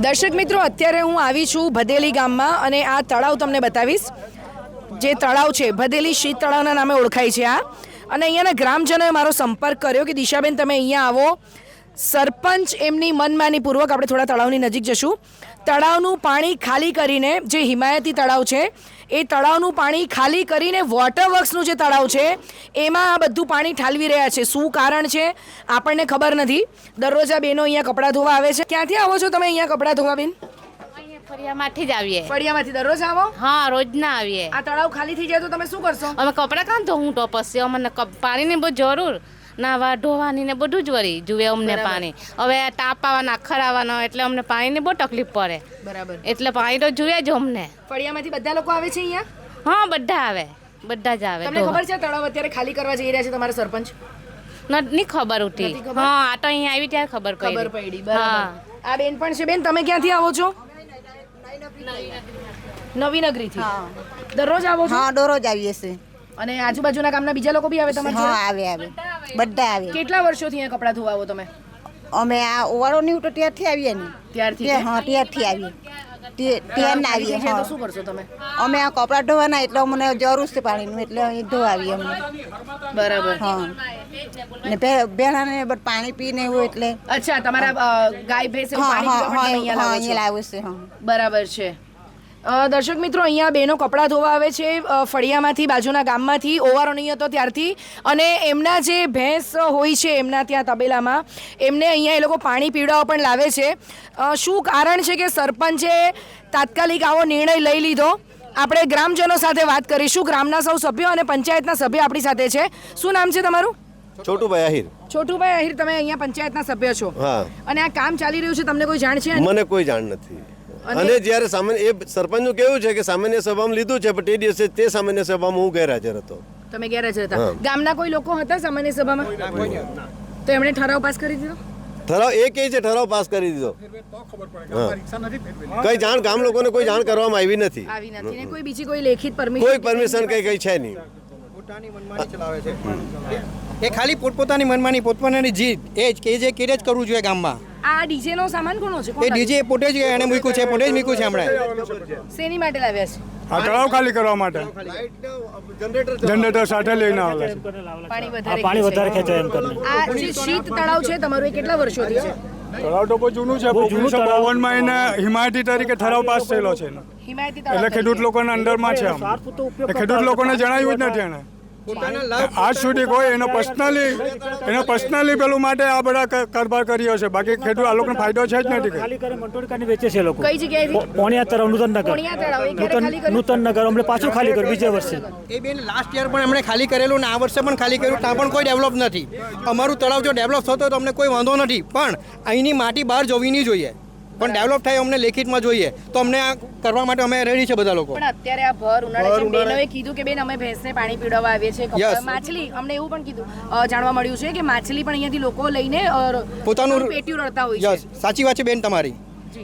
દર્શક મિત્રો, અત્યારે હું આવી છું ભદેલી ગામમાં અને આ તળાવ તમને બતાવીશ. જે તળાવ છે, ભદેલી શીત તળાવના નામે ઓળખાય છે આ. અને અહીંયાના ગ્રામજનોએ મારો સંપર્ક કર્યો કે, દિશાબેન, તમે અહીંયા આવો. સરપંચ એમની મનમાની પૂર્વક આપણે થોડા તળાવની નજીક જશું. તળાવનું પાણી ખાલી કરીને જે હિમાયતી તળાવ છે એ તળાવનું પાણી ખાલી કરીને વોટર વર્ક્સનું જે તળાવ છે એમાં આ બધું પાણી ઠાલવી રહ્યા છે. શું કારણ છે? આપણને ખબર નથી. દરરોજ આ બેનો અહીંયા કપડાં ધોવા આવે છે. ક્યાંથી આવો છો તમે અહીંયા કપડાં ધોવા બેન? ફળિયામાંથી જ આવીએ. ફળિયામાંથી દરરોજ આવો? હા રોજ ના આવીએ. આ તળાવ ખાલી થઈ જાય તો તમે શું કરશો? અમે કપડાં કાં ધોવું ટોપસ છે? અમને પાણીની બહુ જરૂર. નાવા ધોવાની ને બધું જ વળી જુએ અમને પાણી. હવે આ તાપ આવવાના ખરાવાના એટલે અમને પાણીની બહુ તકલીફ પડે. બરાબર. એટલે પાણી તો જુએ જ અમને. ફળિયામાંથી બધા લોકો આવે છે અહીંયા? હા બધા આવે. બધા જ આવે. તમને ખબર છે તળાવ અત્યારે ખાલી કરવા જઈ રહ્યા છે તમારા સરપંચ? ન- ની ખબર ઉઠી. હા આ તો અહીંયા આવી ત્યારે ખબર પડી. ખબર પડી હા. બરાબર આ બેન પણ છે બેન તમે ક્યાંથી આવો છો? નવીનગરીથી. દરરોજ આવો છો? હા દરરોજ આવીએ છે અને આજુબાજુના ગામના બીજા લોકો બી આવે તમારે હા આવે આવે. બધા આવે. કેટલા વર્ષોથી અહીંયા કપડાં ધોવાવો તમે? અમે આ ઓવાળો નહીં ઉઠો ત્યારથી આવીએ ને. ત્યારથી હા ત્યારથી આવીએ. ત્યાં આવીએ તો હા. શું કરશો તમે? અમે આ કપડાં ધોવાના એટલે અમને જરૂર છે પાણીનું એટલે અહીં ધોવાવીએ અમને અમે. બરાબર. હા. ને બટ પાણી પીને એવું એટલે અચ્છા તમારા ગાય ભેંસ પાણી અહીંયા લાવો છે હા. બરાબર છે. દર્શક મિત્રો અહીંયા બેનો કપડાં ધોવા આવે છે ફળિયામાંથી બાજુના ગામમાંથી ઓવારો નહીં હતો ત્યારથી. અને એમના જે ભેંસ હોય છે એમના ત્યાં તબેલામાં એમને અહીંયા એ લોકો પાણી પીવડાવવા પણ લાવે છે. શું કારણ છે કે સરપંચે તાત્કાલિક આવો નિર્ણય લઈ લીધો? આપણે ગ્રામજનો સાથે વાત કરીશું. ગ્રામના સૌ સભ્યો અને પંચાયતના સભ્ય આપણી સાથે છે. શું નામ છે તમારું? છોટુભાઈ આહિર. છોટુભાઈ આહિર તમે અહીંયા પંચાયતના સભ્ય છો. અને આ કામ ચાલી રહ્યું છે તમને કોઈ જાણ છે મને કોઈ જાણ નથી. અને- જ્યારે સામાન્ય એ સરપંચનું કેવું છે કે સામાન્ય સભામાં લીધું છે પણ તે દિવસે તે સામાન્ય સભામાં હું ગેરહાજર હતો. તમે ગેરહાજર હતા. ગામના કોઈ લોકો હતા સામાન્ય સભામાં? તો એમણે ઠરાવ પાસ કરી દીધો? ઠરાવ એ કહે છે ઠરાવ પાસ કરી દીધો. કઈ જાણ ગામ લોકોને કોઈ જાણ કરવામાં આવી નથી. આવી નથી ને કોઈ બીજી કોઈ લેખિત પરમિશન કોઈ પરમિશન કઈ કઈ છે નહીં. એ ખાલી પોતપોતાની મનમાની પોતપોતાની જીત એ જ કે જે કેરે જ કરવું જોઈએ ગામમાં. આ ડીજે નો સામાન કોનો છે? એ ડીજે પોતે જ એને મૂક્યું છે પોતે જ મૂક્યું છે હમણાં? શેની માટે લાવ્યા છે? આ તળાવ ખાલી કરવા માટે. જનરેટર સાથે લઈને આવે છે. પાણી વધારે પાણી ખેંચે. વધારે ખેંચાય એમ કરીને. આ જે શીત તળાવ છે તમારું એ કેટલા વર્ષોથી છે? તળાવ તો બહુ જૂનું છે જૂનું બાવનમાં એને હિમાયતી તરીકે ઠરાવ પાસ થયેલો છે એનો. હિમાયતી એટલે ખેડૂત લોકોના અંડરમાં છે ખેડૂત લોકોને જણાવ્યું જ નથી એને. આજ સુધી કોઈ એનો પર્સનલી એનો પર્સનલી પેલું માટે આ બધા કારભાર કર્યો છે. બાકી ખેડૂત આ લોકોને ફાયદો છે જ નથી કંઈ. ખાલી કરે મંટોળકાની વેચે છે લોકો. કઈ જગ્યાએ પોણિયા નૂતનનગર તળાવ, કર્યું? નૂતન નગર. અમને પાછું ખાલી કર્યું બીજે વર્ષે. એ બેન લાસ્ટ યર પણ એમણે ખાલી કરેલું ને આ વર્ષે પણ ખાલી કર્યું. ત્યાં પણ કોઈ ડેવલપ નથી. અમારું તળાવ જો ડેવલપ થતો તો અમને કોઈ વાંધો નથી. પણ અહીંની માટી બહાર જવી નહીં જોઈએ. પણ ડેવલપ થાય અમને લેખિતમાં જોઈએ. તો અમને આ કરવા માટે અમે રેડી છે બધા લોકો. પણ અત્યારે આ ભર ઉનાળે છે બેનોએ કીધું કે બેન અમે ભેંસને પાણી પીવડાવવા આવીએ છીએ. માછલી અમને એવું પણ કીધું. જાણવા મળ્યું છે કે માછલી પણ અહીંયાથી લોકો લઈને પોતાનું પેટીયું રડતા હોય યસ છે. સાચી વાત છે બેન તમારી.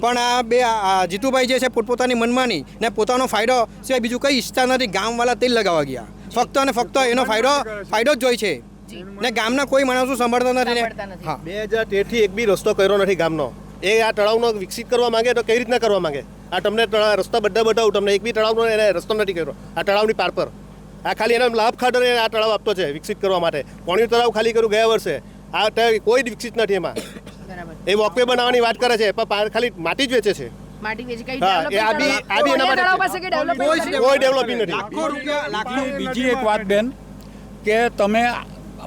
પણ આ બે આ જીતુભાઈ જે છે પોતપોતાની મનમાની ને પોતાનો ફાયદો સિવાય બીજું કંઈ ઈચ્છતા નથી. ગામવાળા તેલ લગાવવા ગયા. ફક્ત અને ફક્ત એનો ફાયદો ફાયદો જ જોઈ છે. ને ગામના કોઈ માણસો સાંભળતા નથી ને. સાંભળતા નથી. હા. બે હજાર તેરથી એક બી રસ્તો કર્યો નથી ગામનો. એ આ તળાવનો વિકસિત કરવા માંગે તો કઈ રીતના કરવા માંગે? આ તમને તળાવ- રસ્તા બધા બતાવું તમને એક બી તળાવનો એને રસ્તો નથી કર્યો. આ તળાવની પાર પર. આ ખાલી એના લાભ ખાતર એ આ તળાવ આપતો છે વિકસિત કરવા માટે. પોણી તળાવ ખાલી કર્યું ગયા વર્ષે. આ તળાવ કોઈ જ વિકસિત નથી એમાં. એ વોકવે બનાવવાની વાત કરે છે પણ ખાલી માટી જ વેચે છે. માટી વેચી કઈ હા, એ આ બી- તળાવ- આ બી એના માટે તળાવ છે. પાસે કઈ developing કોઈ જ નથી? નથી. લાખો બીજી એક વાત બેન કે તમે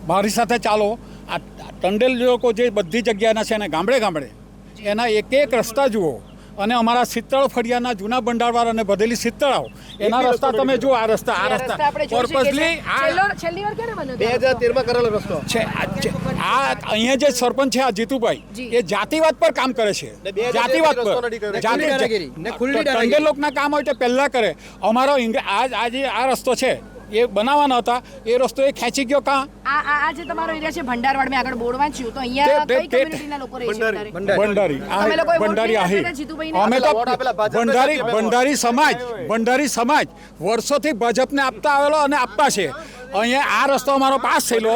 મારી સાથે ચાલો. આ ટંડેલ લોકો જે બધી જગ્યાના છે ને ગામડે ગામડે એના એક એક રસ્તા જુઓ. અને અમારા સિત્તળ ફળિયાના જૂના ભંડારવાર અને બધેલી સિત્તળાવ એના રસ્તા તમે જુઓ આ રસ્તા આ રસ્તા. પર્પઝલી આ છેલ્લો- છેલ્લી વાર ક્યારે બન્યો બે હજાર તેરમાં કરેલો રસ્તો. છે આ અહીંયા જે સરપંચ છે આ જીતુભાઈ એ જાતિવાદ પર કામ કરે છે. જાતિવાદ પર. જાતિ- ખુલ્લી દાદાગીરી, ને ખુલ્લી દાદાગીરી. ટંડેલ લોકના કામ હોય તો પહેલા કરે. અમારો આજે આ રસ્તો છે. એ બનાવવાના હતા. એ રસ્તો એ ખેંચી ગયો કાં? આ આ આ જે તમારો એરિયા છે ભંડારવાડ મેં આગળ બોર્ડ વાંચ્યું તો અહીંયા કઈ કમ્યુનિટીના લોકો રહે છે? ભંડારી. ભંડારી. આહી. અમે તો ભંડારી ભંડારી સમાજ ભંડારી સમાજ. વર્ષોથી ભાજપને આપતા આવેલો અને આપતા છે. અહીંયા આ રસ્તો અમારો પાસ થયેલો.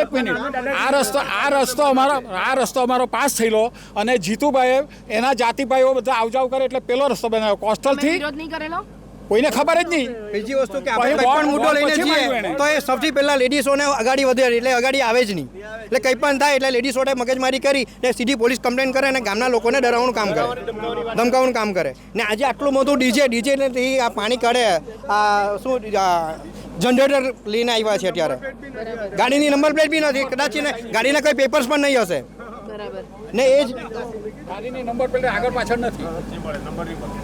એક મિનિટ. આ રસ્તો આ રસ્તો અમારો આ રસ્તો અમારો પાસ થયેલો અને જીતુભાઈએ એના જાતિભાઈઓ બધા આવજાવ કરે એટલે પેલો રસ્તો બનાવ્યો. કોસ્ટલથી વિરોધ નહીં કરેલો? કોઈને ખબર જ નહીં. બીજી વસ્તુ કે આપણે કંઈ પણ મુદ્દો લઈને જઈએ તો એ સૌથી પહેલાં લેડીઝોને અગાડી વધે એટલે અગાડી આવે જ નહીં. એટલે કંઈ પણ થાય એટલે લેડીઝોને મગજમારી કરી ને સીધી પોલીસ કમ્પ્લેન કરે અને ગામના લોકોને ડરાવવાનું કામ કરે. ધમકાવવાનું કામ કરે. ને આજે આટલું મોટું ડીજે ડીજે ને આ પાણી કાઢે. આ શું જનરેટર લઈને આવ્યા છે અત્યારે. ગાડીની નંબર પ્લેટ બી નથી. કદાચ ગાડીના કોઈ પેપર્સ પણ નહીં હશે. ને એ જ ગાડીની આગળ પાછળ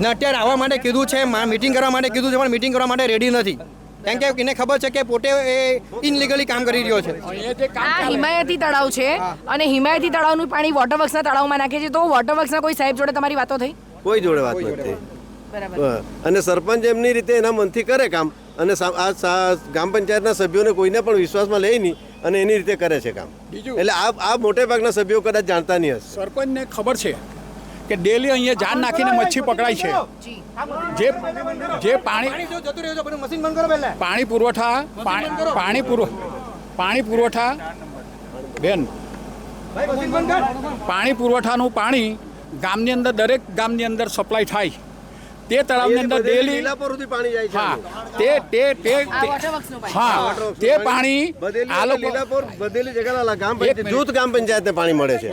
ને અત્યારે આવવા માટે કીધું છે મીટિંગ કરવા માટે કીધું છે પણ મીટિંગ કરવા માટે રેડી નથી. કેમ કે એને ખબર છે કે પોતે એ ઇનલીગલી કામ કરી રહ્યો છે. અહીંયા જે કામ આ હિમાયતી તળાવ છે અને હિમાયતી તળાવનું પાણી વોટરવર્ક્સના તળાવમાં નાખે છે. તો વોટરવર્ક્સના કોઈ સાહેબ જોડે તમારી વાતો થઈ? કોઈ જોડે વાત નથી. અને સરપંચ એમની રીતે એના મનથી કરે કામ. અને આ સા- ગ્રામ પંચાયતના સભ્યોને કોઈને પણ વિશ્વાસમાં લે નહીં. અને એની રીતે કરે છે કામ. બીજું? એટલે આ આ મોટે ભાગના સભ્યો કદાચ જાણતા નહીં હશે. સરપંચને ખબર છે કે ડેલી અહીંયા જાન નાખીને મચ્છી પકડાય છે. જે જે પાણી જતું રહ્યો છે બધું મશીન બંધ કરો પાણી પુરવઠા પાણી પાણી પુરવ પાણી પુરવઠા બેન. મશીન બંધ કર. પાણી પુરવઠાનું પાણી ગામની અંદર દરેક ગામની અંદર સપ્લાય થાય. તે તળાવની અંદર ડેલી લીલાપોર પાણી જાય છે હા તે તે તે હા તે પાણી. આ લોકો લીલાપોર બધેલી જગ્યાના ગામ પંચાયત જૂથ ગામ પંચાયતને પાણી મળે છે.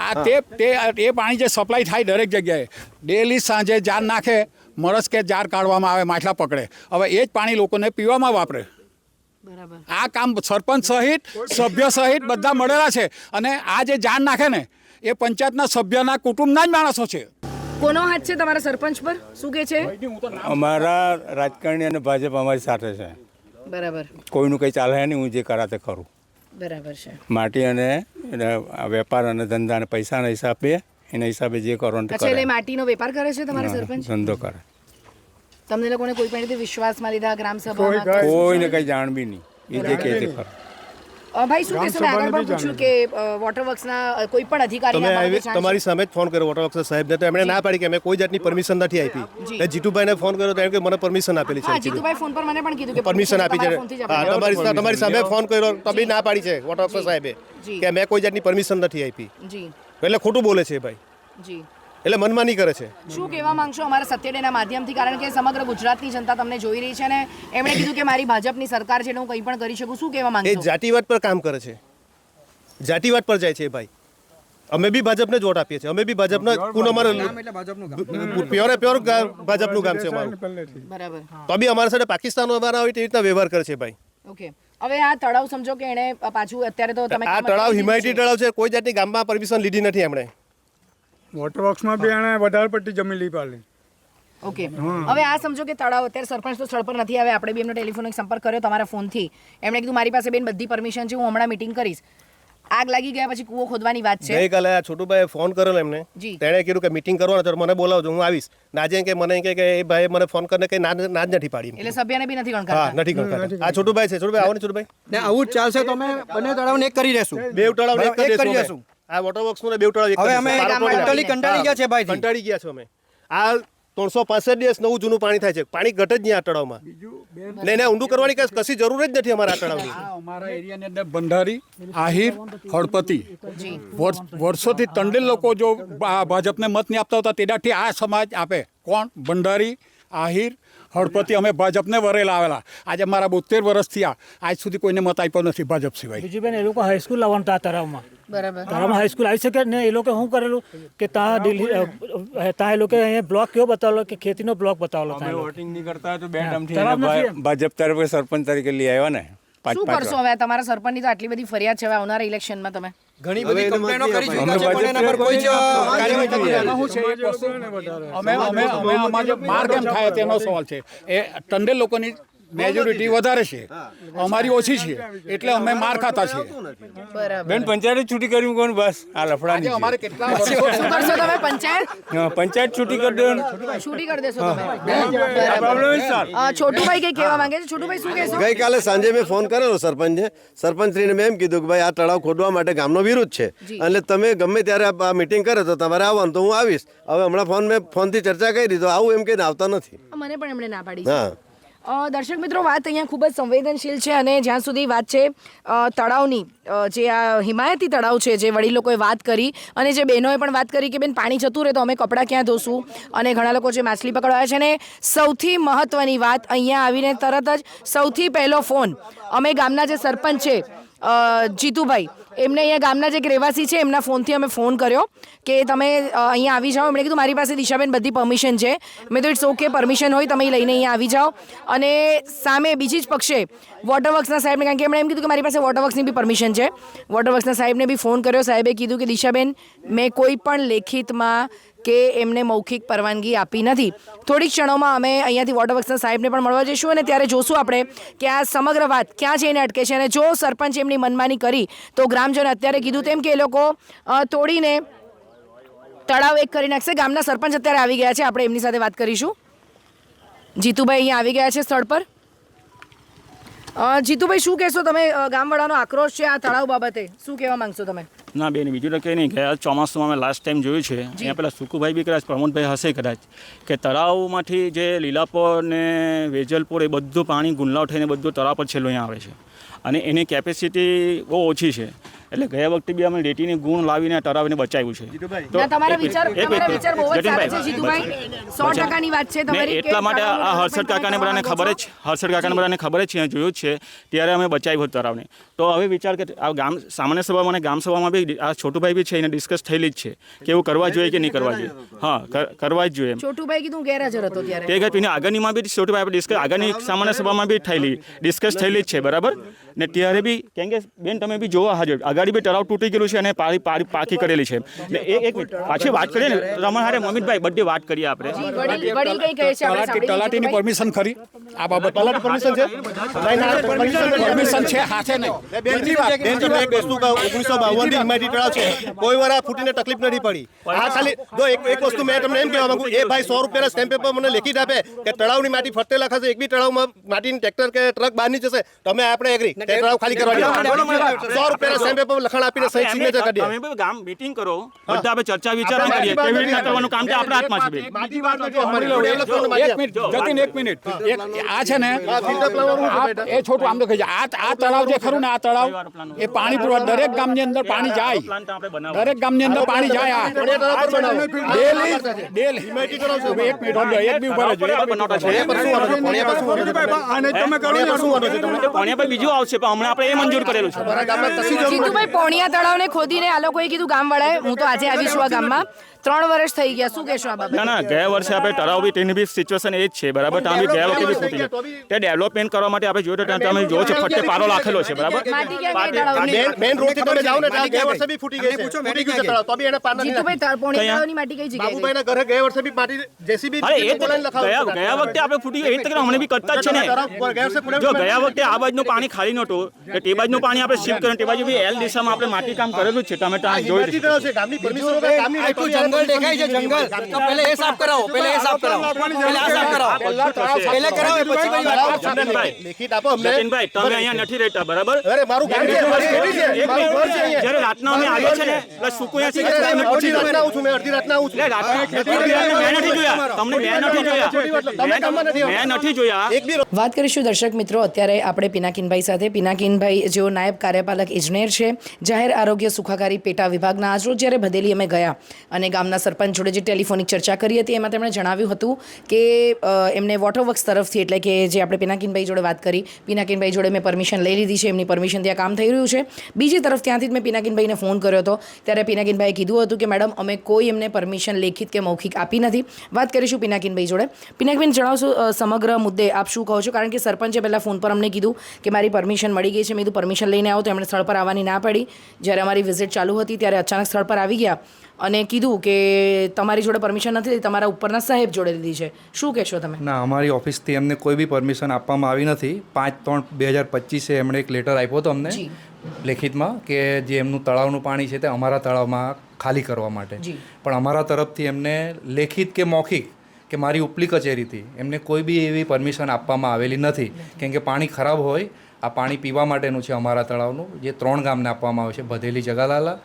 હા તે તે એ પાણી જે સપ્લાય થાય દરેક જગ્યાએ ડેલી સાંજે જાર નાખે મરસ કે જાર કાઢવામાં આવે માછલા પકડે. હવે એ જ પાણી લોકોને પીવામાં વાપરે. આ કામ સરપંચ સહિત સભ્ય સહિત બધા મળેલા છે. અને આ જે જાણ નાખે ને એ પંચાયતના સભ્યના કુટુંબના જ માણસો છે. કોનો હાથ છે તમારા સરપંચ પર? શું કે છે? અમારા રાજકારણી અને ભાજપ અમારી સાથે છે. બરાબર. કોઈનું કંઈ ચાલે નહીં હું જે કરા તે કરું. બરાબર છે. માટી અને વેપાર અને ધંધા અને પૈસાના હિસાબે એના હિસાબે જે કરો એટલે માટીનો વેપાર કરે છે તમારા સરપંચ? ધંધો કરે. તમને લોકોને કોઈ પણ રીતે વિશ્વાસમાં લીધા ગ્રામ સભામાં કોઈને કંઈ જાણ બી નહીં. એ જે કહે તે અ, ભાઈ શું કહેશો? મેં આગળ પણ પૂછ્યું કે વોટર વર્ક્સના કોઈ પણ અધિકારી? તમારી સામે જ ફોન કર્યો વોટર વર્કર સાહેબને તો એમણે ના પાડી કે અમે કોઈ જાતની પરમિશન નથી આપી. એટલે જીતુભાઈને ફોન કર્યો તો એમ કે મને પરમિશન આપેલી હા છે જીતુભાઈ ફોન પર મને પણ કીધું કે પરમિશન આપી છે. તમારા તમારી તમારી સામે ફોન કર્યો તો બી ના પાડી છે વોટર વર્ક્સ સાહેબે. કે મેં કોઈ જાતની પરમિશન નથી આપી. જી. એટલે ખોટું બોલે છે ભાઈ. જી. એટલે મનમાની કરે છે. શું કહેવા માંગશો અમારા સત્યડેના માધ્યમથી? કારણ કે સમગ્ર ગુજરાતની જનતા તમને જોઈ રહી છે અને એમણે કીધું કે મારી ભાજપની સરકાર છે એટલે હું કંઈ પણ કરી શકું. શું કહેવા એ જાતિવાદ પર કામ કરે છે. જાતિવાદ પર જાય છે એ ભાઈ. અમે બી ભાજપને જ વોટ આપીએ છીએ. અમે બી ભાજપને કુન અમારે પ્યોર એ પ્યોરે પ્યોર ભાજપનું ગામ છે અમારું. બરાબર. તો બી અમારા સાથે પાકિસ્તાન અમારા આવી રીતના વ્યવહાર કરે છે ભાઈ. ઓકે. હવે આ તળાવ સમજો કે એણે પાછું અત્યારે તો તમે આ તળાવ હિમાયતી તળાવ છે. કોઈ જાતની ગામમાં પરમિશન લીધી નથી એમણે. વોટરવર્ક્સમાં બી એણે વધારે પડતી જમીન લઈ પાડી ઓકે હવે આ સમજો કે તળાવ અત્યારે સરપંચ તો સ્થળ પર નથી આવે આપણે બી એમનો ટેલિફોનિક સંપર્ક કર્યો તમારા ફોનથી. એમણે કીધું મારી પાસે બેન બધી પરમિશન છે હું હમણાં મીટિંગ કરીશ. આગ લાગી ગયા પછી કૂવો ખોદવાની વાત છે. ગઈકાલે આ છોટુભાઈએ ફોન કરેલો એમને. જી. તેણે કીધું કે મીટિંગ કરવાનો તો મને બોલાવજો હું આવીશ. ના જેમ કે મને કે એ ભાઈ મને ફોન કરીને કઈ ના ના જ નથી પાડી એટલે સભ્યને બી નથી હા નથી ગણકારતા. આ છોટુભાઈ છે છોટુભાઈ આવો ને છોટુભાઈ? ને આવું ચાલશે તો અમે બંને તળાવને એક કરી દેશું. બે તળાવને એક કરી દેશું. આ વોટર વર્ક્સનું બેવ તળાવ હવે અમે ટોટલી કંટાળી ગયા છે ભાઈ કંટાળી ગયા છો અમે. આ ત્રણસો પાસઠ દિવસ નવું જૂનું પાણી થાય છે. પાણી ઘટે જ નહીં આ તળાવમાં. ને એને ઊંડું કરવાની કશ- કશી જરૂર જ નથી અમારા તળાવની. અમારા એરિયાની અંદર ભંડારી આહિર હળપતિ વર્ષોથી તંડેલ લોકો જો ભાજપને મત નહીં આપતા હતા તેનાથી આ સમાજ આપે. કોણ? ભંડારી આહિર હળપતિ અમે ભાજપને વરેલા આવેલા. આજે મારા બોતેર વર્ષ થયા. આજ સુધી કોઈને મત આપ્યો નથી ભાજપ સિવાય. બીજું બેન એ લોકો હાઈસ્કૂલ લાવવાનું હતા તરાવમાં બરાબર. તરાવમાં હાઈસ્કૂલ આવી શકે ને એ લોકો શું કરેલું કે ત્યાં દિલ્હી ત્યાં એ લોકો અહીંયા બ્લોક કયો બતાવેલો કે ખેતીનો બ્લોક બતાવેલો અમે વોટિંગ નહીં કરતા તો બે ટર્મથી. ભાજપ તરફે સરપંચ તરીકે લઈ આવ્યા ને? પાંચ શું કરશો હવે? તમારા સરપંચની તો આટલી બધી ફરિયાદ છે. હવે આવનારા ઇલેક્શનમાં તમે? ઘણી બધી કમ્પ્લેનો કરી અમે ચૂક્યા છે પણ એના પર કોઈ જ કાર્યવાહી થતી નથી. અમે અમે અમે આમાં જે માર કેમ થાય તેનો સવાલ છે એ ટંડેલ લોકોની મેજોરિટી વધારે છે. અમારી ઓછી છે. એટલે અમે માર ખાતા છીએ. બેન પંચાયત છૂટી કર્યું કોણ? બસ. આ લફડાની અમારે કેટલા શું કરશો તમે પંચાયત? પંચાયત છૂટી કરી દો છૂટી કરી દેશો તમે. is છોટુભાઈ કઈ કહેવા માંગે છે? છોટુભાઈ શું કહેશો? ગઈકાલે સાંજે મેં ફોન કરેલો સરપંચને સરપંચશ્રીને મેં એમ કીધું કે ભાઈ આ તળાવ ખોદવા માટે ગામનો વિરોધ છે. એટલે તમે ગમે ત્યારે આ મીટિંગ કરે તો તમારે આવવાનું તો હું આવીશ. હવે હમણાં ફોન મેં ફોનથી ચર્ચા કરી તો આવું એમ કહીને આવતા નથી. મને પણ એમણે ના પાડી હા. દર્શક મિત્રો, વાત અહીંયા ખૂબ જ સંવેદનશીલ છે અને જ્યાં સુધી વાત છે તળાવની જે આ હિમાયતી તળાવ છે, જે વડીલ લોકોએ વાત કરી અને જે બહેનોએ પણ વાત કરી કે, બેન, પાણી જતું રહે તો અમે કપડાં ક્યાં ધોશું? અને ઘણા લોકો જે માછલી પકડવા છે અને સૌથી મહત્ત્વની વાત અહીંયા આવીને તરત જ સૌથી પહેલો ફોન, અમે ગામના જે સરપંચ છે જીતુભાઈ એમને અહીંયા ગામના જે એક રહેવાસી છે, એમના ફોનથી અમે ફોન કર્યો કે તમે અહીંયા આવી જાઓ. એમણે કીધું, મારી પાસે દિશાબેન બધી પરમિશન છે. મેં તો ઇટ્સ ઓકે પરમિશન હોય, તમે લઈને અહીંયા આવી જાઓ. અને સામે બીજી જ પક્ષે વોટરવર્ક્સના સાહેબને, કારણ કે એમણે એમ કીધું કે મારી પાસે વોટરવર્ક્સની બી પરમિશન છે. વોટરવર્ક્સના સાહેબને બી ફોન કર્યો. સાહેબે કીધું કે, દિશાબેન, મેં કોઈ પણ લેખિતમાં કે એમને મૌખિક પરવાનગી આપી નથી. થોડીક ક્ષણોમાં અમે અહીંયાથી વોટરવર્ક્સના સાહેબને પણ મળવા જઈશું અને ત્યારે જોશું આપણે કે આ સમગ્ર વાત ક્યાં જઈને અટકે છે અને જો સરપંચ એમની મનમાની કરી, તો ગ્રામજનો અત્યારે કીધું તેમ કે એ લોકો તોડીને તળાવ એક કરી નાખશે. ગામના સરપંચ અત્યારે આવી ગયા છે. આપણે એમની સાથે વાત કરીશું. જીતુભાઈ અહીંયા આવી ગયા છે સ્થળ પર. જીતુભાઈ શું કહેશો તમે? ગામવાળાનો આક્રોશ છે આ તળાવ બાબતે? શું કહેવા માંગશો તમે? ના બેન બીજું તો કંઈ નહીં. ગયા ચોમાસુમાં અમે લાસ્ટ ટાઈમ જોયું છે. અહીંયા પેલા સુકુભાઈ બી કદાચ પ્રમોદભાઈ હશે કદાચ કે તળાવમાંથી જે લીલાપોર ને વેજલપોર એ બધું પાણી ગુંડલાવ થઈને બધું તળાવ પર છેલ્લું અહીંયા આવે છે. અને એની કેપેસિટી બહુ ઓછી છે. એટલે ગયા વખતે બી અમે લેટીની ગુણ લાવીને ટરાવીને બચાવ્યું છે. એટલા માટે આ હર્ષદ કાકાને બધાને ખબર જ હર્ષદ કાકાને બધાને ખબર જ છે અહીંયા જોયું જ છે ત્યારે અમે બચાવ્યું હતું તળાવને તો હવે વિચાર કે આ ગામ સામાન્ય સભામાં અને ગામ સભામાં બી આ છોટુભાઈ બી છે એને ડિસ્કસ થયેલી જ છે કે એવું કરવા જોઈએ કે નહીં કરવા જોઈએ. હા કરવા જ જોઈએ છોટુભાઈ કીધું ગેરહાજર હતો ત્યારે. તે ગઈ આગળનીમાં બી છોટુભાઈ આપણે ડિસ્કસ આગળની સામાન્ય સભામાં બી થયેલી ડિસ્કસ થયેલી જ છે બરાબર? ને ત્યારે બી કેમ કે બેન તમે બી જોવા હાજર આગળ બી તળાવ તૂટી ગયેલું છે અને પાકી કરેલી છે. એટલે એ એક મિનિટ. પાછી વાત કરીએ ને રમણ હારે મમિતભાઈ બધી વાત કરીએ આપણે. વડીલ વડીલ કઈ કહે છે આપણે તલાટી સાંભળીએ તલાટીની પરમિશન ખરી? આ બાબત પરમિશન છે? પરમિશન છે. હાથે નહીં. બેન બેન તમને એક વસ્તુ કહું ઓગણીસો બાવનથી હિમાયતી તળાવ છે. કોઈ વાર આ ફૂટીને તકલીફ નથી પડી. આ ખાલી જો એક એક વસ્તુ મેં તમને એમ કહેવા માંગુ એ ભાઈ સો રૂપિયાના સ્ટેમ્પ પેપર મને લેખિત આપે કે તળાવની માટી ફરતે લખાશે એક બી તળાવમાં માટીની ટ્રેક્ટર કે ટ્રક બહાર નહીં જશે તમે આપણે એગ્રી તળાવ ખાલી કરવા સો રૂપિયાના સ્ટેમ્પ પેપર લખાણ આપીને સહી સિગ્નેચર કરી અમે બી ગામ મીટિંગ કરો બધા આપણે ચર્ચા વિચારણા કરીએ કેવી રીતે કરવાનું કામ છે આપણા હાથમાં છે માટી વાત નથી અમારી એક મિનિટ જતીન એક મિનિટ આ છે ને એ છોટું આમ તો કહી આ આ તળાવ જે ખરું ને આ તળાવ એ પાણી પૂરવા દરેક ગામની અંદર પાણી જાય તો દરેક ગામની અંદર પાણી જાય આ. ડેલી ડેલી એક મિનિટ એક બી ઊભા રહેજો એક મિનિટ. ભણ્યા પર શું વાંધો છે? ભણ્યા પર શું વાંધો છે? આને તમે કરો? તો બીજું આવશે પણ હમણાં આપણે એ મંજૂર કરેલું છે જીતુભાઈ પોણિયા તળાવને ખોદીને આ લોકોએ કીધું ગામવાળાએ. હું તો આજે આવી છું આ ગામમાં. ત્રણ વર્ષ થઈ ગયા. શું કહેશો આ બાબતે? ના ના ગયા વર્ષે આપણે બી તેની બી સિચ્યુએશન એ જ છે. બરાબર? ત્યાં બી ગયા વખતે બી ફૂટી ગયું તે ડેવલપમેન્ટ કરવા માટે આપણે જોયું તો ત્યાં તમે જોવો છો ફરતે પારો રાખેલો છે બરાબર? માટી ક્યાં ગઈ મેન રોડથી તમે જાઓ ને ત્યાં ગયા વર્ષે બી ફૂટી ગઈ છે. પૂછો, ફૂટી ગયું છે તળાવ તો બી એને પાર નથી જીતુભાઈ. તળ- તળાવની માટી કઈ જગ્યાએ? ગઈ? બાબુભાઈના ઘરે ગયા વર્ષે બી માટી જેસીબી અરે એ તો ગયા ગયા વખતે આપણે ફૂટી ગયું એ તક અમને બી કરતા છે ને. જો ગયા વખતે આ બાજુનું પાણી ખાલી નહોતું. તો બાજુનું પાણી આપણે શિફ્ટ કર્યું તે બાજુ બી એલ દિશામાં આપણે માટી કામ કરેલું છે. તમે ત્યાં જોઈ ગામની પરમિશન વગર કામ નહીં જંગલ દેખાય છે જંગલ. તો પહેલે એ સાફ કરાવો પહેલે એ સાફ કરાવો. પહેલે આ સાફ કરાવો. પહેલે કરાવો. પછી પછી વાત. જતીનભાઈ લેખિત આપો અમને. ચંદનભાઈ તમે અહીંયા નથી રહેતા બરાબર? અરે મારું ગામ છે મારી ઘર છે. જ્યારે રાતના અમે આવ્યા છે ને એટલે સુકુ અહીંયા છે કે તમને પૂછી રાતના આવું છું મેં અડધી રાતના આવું છું. એટલે રાતના મેં નથી જોયા. તમને મેં નથી જોયા. તમે કામમાં નથી મેં નથી જોયા. એક બી વાત કરીશું દર્શક મિત્રો. અત્યારે આપણે પિનાકિનભાઈ સાથે. પિનાકિનભાઈ જેઓ નાયબ કાર્યપાલક ઇજનેર છે જાહેર આરોગ્ય સુખાકારી પેટા વિભાગના આજરોજ જ્યારે ભદેલી અમે ગયા અને ગામના સરપંચ જોડે જે ટેલિફોનિક ચર્ચા કરી હતી, એમાં તેમણે જણાવ્યું હતું કે એમને એમને વોટરવર્ક્સ તરફથી, એટલે કે જે આપણે પિનાકિનભાઈ જોડે વાત કરી, પિનાકિનભાઈ જોડે મેં પરમિશન લઈ લીધી છે, એમની પરમિશન ત્યાં કામ થઈ રહ્યું છે. બીજી તરફ ત્યાંથી જ મેં પિનાકિનભાઈને ફોન કર્યો હતો. ત્યારે પિનાકિનભાઈએ કીધું હતું કે, મેડમ, અમે કોઈ એમને પરમિશન લેખિત કે મૌખિક આપી નથી. વાત કરીશું પિનાકિનભાઈ જોડે. પિનાકિન જણાવશો સમગ્ર મુદ્દે આપ શું કહો છો? કારણ કે સરપંચે પહેલાં ફોન પર અમને કીધું કે, મારી પરમિશન મળી ગઈ છે, મેં કીધું પરમિશન લઈને આવો. તો એમણે સ્થળ પર આવવાની ના પડી. જ્યારે અમારી વિઝિટ ચાલુ હતી, ત્યારે અચાનક સ્થળ પર આવી ગયા. અને કીધું કે તમારી જોડે પરમિશન નથી તમારા ઉપરના સાહેબ જોડે લીધી છે. શું કહેશો તમે? ના અમારી ઓફિસથી એમને કોઈ બી પરમિશન આપવામાં આવી નથી. પાંચ ત્રણ બે હજાર પચીસે એમણે એક લેટર આપ્યો હતો અમને લેખિતમાં કે જે એમનું તળાવનું પાણી છે તે અમારા તળાવમાં ખાલી કરવા માટે. પણ અમારા તરફથી એમને લેખિત કે મૌખિક કે મારી ઉપલી કચેરીથી એમને કોઈ બી એવી પરમિશન આપવામાં આવેલી નથી. કેમ કે પાણી ખરાબ હોય આ પાણી પીવા માટેનું છે અમારા તળાવનું. જે ત્રણ ગામને આપવામાં આવે છે ભદેલી જગાલાલા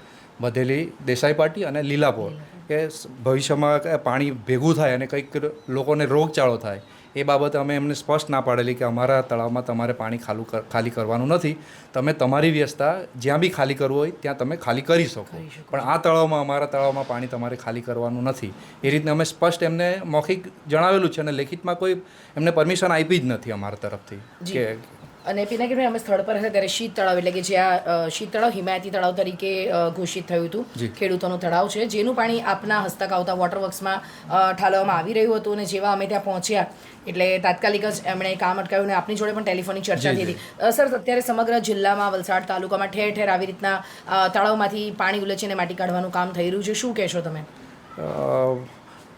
ભદેલી દેસાઈ પાટી અને લીલાપોર કે ભવિષ્યમાં પાણી ભેગું થાય અને કંઈક લોકોને રોગચાળો થાય એ બાબતે અમે એમને સ્પષ્ટ ના પાડેલી કે અમારા તળાવમાં તમારે પાણી ખાલું ખાલી કરવાનું નથી. તમે તમારી વ્યવસ્થા જ્યાં બી ખાલી કરવું હોય ત્યાં તમે ખાલી કરી શકો. પણ આ તળાવમાં અમારા તળાવમાં પાણી તમારે ખાલી કરવાનું નથી. એ રીતને અમે સ્પષ્ટ એમને મૌખિક જણાવેલું છે અને લેખિતમાં કોઈ એમને પરમિશન આપી જ નથી અમારા તરફથી કે અને પિનાકીભાઈ અમે સ્થળ પર હતા ત્યારે શીત તળાવ એટલે કે જે આ શીત તળાવ હિમાયતી તળાવ તરીકે ઘોષિત થયું હતું. ખેડૂતોનું તળાવ છે જેનું પાણી આપના હસ્તક આવતા વોટરવર્ક્સમાં અ, ઠાલવવામાં આવી રહ્યું હતું અને જેવા અમે ત્યાં પહોંચ્યા એટલે તાત્કાલિક જ એમણે કામ અટકાવ્યું અને આપની જોડે પણ ટેલિફોનની ચર્ચા થઈ હતી. સર અત્યારે સમગ્ર જિલ્લામાં વલસાડ તાલુકામાં ઠેર ઠેર આવી રીતના તળાવમાંથી પાણી ઉલેચીને માટી કાઢવાનું કામ થઈ રહ્યું છે. શું કહેશો તમે?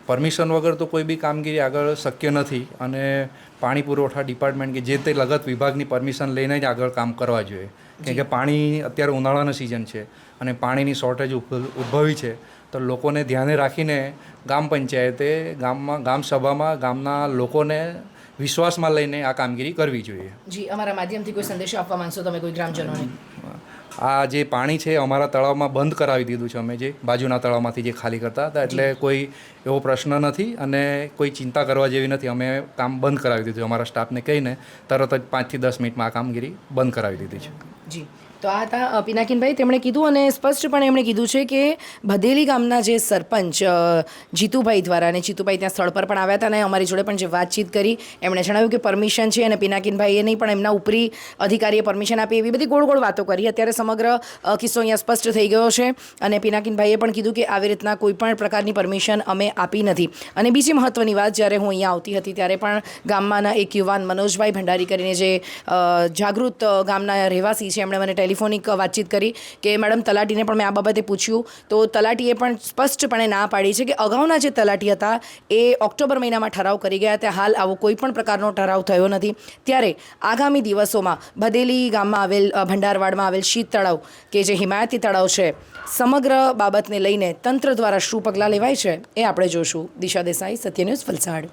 પરમિશન વગર તો કોઈ બી કામગીરી આગળ શક્ય નથી અને પાણી પુરવઠા ડિપાર્ટમેન્ટ કે જે તે લગત વિભાગની પરમિશન લઈને જ આગળ કામ કરવા જોઈએ. કેમ કે પાણી અત્યારે ઉનાળાનો સિઝન છે અને પાણીની શોર્ટેજ ઉદ્ભવી છે. તો લોકોને ધ્યાને રાખીને ગામ પંચાયતે ગામમાં ગામ સભામાં ગામના લોકોને વિશ્વાસમાં લઈને આ કામગીરી કરવી જોઈએ. જી અમારા માધ્યમથી કોઈ સંદેશો આપવા માંગશો તમે કોઈ ગ્રામજનોને? આ જે પાણી છે અમારા તળાવમાં બંધ કરાવી દીધું છે અમે જે બાજુના તળાવમાંથી જે ખાલી કરતા હતા એટલે કોઈ એવો પ્રશ્ન નથી અને કોઈ ચિંતા કરવા જેવી નથી. અમે કામ બંધ કરાવી દીધું અમારા સ્ટાફને કહીને તરત જ પાંચથી દસ મિનિટમાં આ કામગીરી બંધ કરાવી દીધી છે. જી. તો આ હતા પિનાકીનભાઈ. તેમણે કીધું અને સ્પષ્ટપણે એમણે કીધું છે કે ભદેલી ગામના જે સરપંચ જીતુભાઈ દ્વારા, અને જીતુભાઈ ત્યાં સ્થળ પર પણ આવ્યા હતા અને અમારી જોડે પણ જે વાતચીત કરી, એમણે જણાવ્યું કે પરમિશન છે અને પિનાકીનભાઈએ નહીં, પણ એમના ઉપરી અધિકારીએ પરમિશન આપી એવી બધી ગોળ ગોળ વાતો કરી. અત્યારે સમગ્ર કિસ્સો અહીંયા સ્પષ્ટ થઈ ગયો છે અને પિનાકીનભાઈએ પણ કીધું કે આવી રીતના કોઈ પણ પ્રકારની પરમિશન અમે આપી નથી. અને બીજી મહત્ત્વની વાત, જ્યારે હું અહીંયા આવતી હતી, ત્યારે પણ ગામમાંના એક યુવાન મનોજભાઈ ભંડારી કરીને જે જાગૃત ગામના રહેવાસી છે, એમણે મને ટેલિફોનિક વાતચીત કરી કે, મેડમ, તલાટીને પણ મેં આ બાબતે પૂછ્યું. તો તલાટીએ પણ સ્પષ્ટપણે ના પાડી છે કે, અગાઉના જે તલાટી હતા, એ ઓક્ટોબર મહિનામાં ઠરાવ કરી ગયા ત્યાં હાલ આવો કોઈ પણ પ્રકારનો ઠરાવ થયો નથી. ત્યારે આગામી દિવસોમાં ભદેલી ગામમાં આવેલ ભંડારવાડમાં આવેલ શીત તળાવ કે જે હિમાયતી તળાવ છે, સમગ્ર બાબતને લઈને તંત્ર દ્વારા શું પગલાં લેવાય છે એ આપણે જોશું. દિશા દેસાઈ, સત્ય ન્યૂઝ, વલસાડ.